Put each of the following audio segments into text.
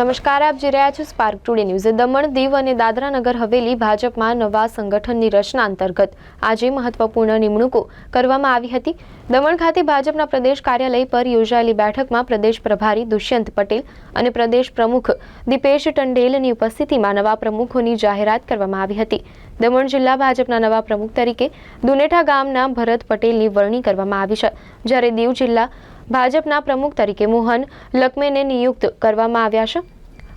નમસ્કાર, આપ જોઈ રહ્યા છો spark today news Daman, Diu અને દાદરા નગર હવેલી ભાજપમાં નવા સંગઠનની રચના અંતર્ગત આજે મહત્વપૂર્ણ નિમણૂકો કરવામાં આવી હતી. દમણ ખાતે ભાજપના પ્રદેશ કાર્યાલય પર યોજાયેલી બેઠકમાં પ્રદેશ પ્રભારી દુષ્યંત પટેલ અને પ્રદેશ પ્રમુખ દીપેશ ટંડેલની ઉપસ્થિતિમાં નવા પ્રમુખોની જાહેરાત કરવામાં આવી હતી. દમણ જિલ્લા ભાજપના નવા પ્રમુખ તરીકે દુનેઠા ગામના ભરત પટેલની વરણી કરવામાં આવી છે. જ્યારે દીવ જિલ્લા ભાજપના પ્રમુખ તરીકે મોહન લકમેને નિયુક્ત કરવામાં આવ્યા છે.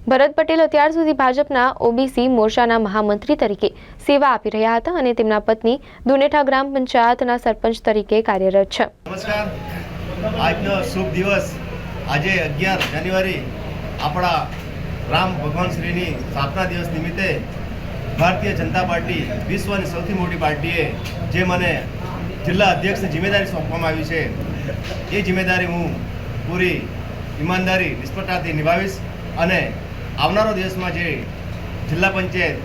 ભરત પટેલ અત્યાર સુધી ભાજપના ઓબીસી મોરચાના મહામંત્રી તરીકે સેવા આપી રહ્યા હતા અને તેમના પત્ની દુનેઠા ગ્રામ પંચાયતના સરપંચ તરીકે કાર્યરત છે. નમસ્કાર. આજનો શુભ દિવસ આજે અગિયાર જાન્યુઆરી આપણા રામ ભગવાન શ્રીની સ્થાપના દિવસ નિમિત્તે ભારતીય જનતા પાર્ટી વિશ્વની સૌથી મોટી પાર્ટીએ જે મને જિલ્લા અધ્યક્ષની જિમ્મેદારી સોંપવામાં આવી છે એ જિમ્મેદારી હું પૂરી ઈમાનદારી, નિષ્ફળતાથી નિભાવીશ અને આવનારો દિવસમાં જે જિલ્લા પંચાયત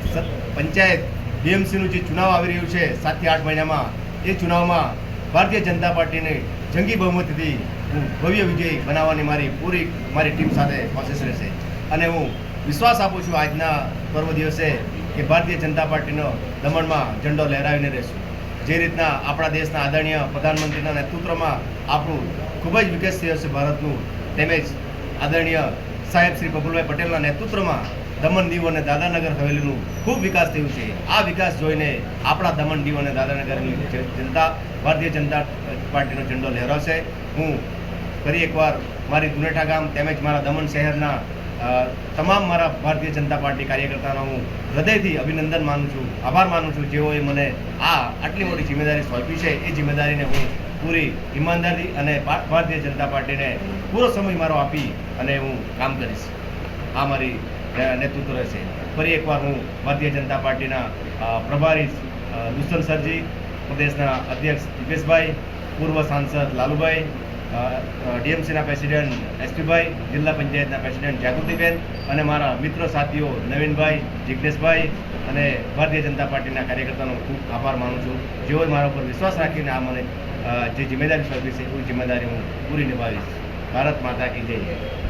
પંચાયત બીએમસીનું જે ચુનાવ આવી રહ્યું છે, સાતથી આઠ મહિનામાં, એ ચુનાવમાં ભારતીય જનતા પાર્ટીને જંગી બહુમતીથી હું ભવ્ય વિજય બનાવવાની મારી પૂરી, મારી ટીમ સાથે કોશિશ રહેશે. અને હું વિશ્વાસ આપું છું આજના પર્વ દિવસે કે ભારતીય જનતા પાર્ટીનો દમણમાં ઝંડો લહેરાવીને રહેશું. જે રીતના આપણા દેશના આદરણીય પ્રધાનમંત્રીના નેતૃત્વમાં આપણું ખૂબ જ વિકાસ થયો છે ભારતનું, તેમજ આદરણીય સાહેબ શ્રી બબુલભાઈ પટેલના નેતૃત્વમાં દમણ દીવ અને દાદાનગર હવેલીનું ખૂબ વિકાસ થયું છે. આ વિકાસ જોઈને આપણા દમણ દીવ અને દાદાનગરની જનતા, ભારતીય જનતા પાર્ટીનો ઝંડો લહેરાવશે હું ફરી એકવાર મારી દુનેઠા ગામ તેમજ મારા દમણ શહેરના તમામ મારા ભારતીય જનતા પાર્ટી કાર્યકર્તાનો હું હૃદયથી અભિનંદન માનું છું, આભાર માનું છું. જેઓએ મને આ આટલી મોટી જિમ્મેદારી સોંપી છે, એ જિમ્મેદારીને હું પૂરી ઈમાનદારી અને ભારતીય જનતા પાર્ટીને પૂરો સમય મારો આપી અને હું કામ કરીશ. આ મારી નેતૃત્વ રહેશે. ફરી એકવાર હું ભારતીય જનતા પાર્ટીના પ્રભારી દુષ્યંત સરજી, પ્રદેશના અધ્યક્ષ દિપેશભાઈ, પૂર્વ સાંસદ લાલુભાઈ ડીએમસીના પ્રેસિડેન્ટ એસપીભાઈ, જિલ્લા પંચાયતના પ્રેસિડેન્ટ જાગૃતિબેન અને મારા મિત્ર સાથીઓ નવીનભાઈ જિજ્ઞેશભાઈ અને ભારતીય જનતા પાર્ટીના કાર્યકર્તાનો ખૂબ આભાર માનું છું. જેઓએ મારા ઉપર વિશ્વાસ રાખીને આ મને જે જિમ્મેદારી સોંપી છે, એ જિમ્મેદારી હું પૂરી નિભાવીશ. ભારત માતા કી જય.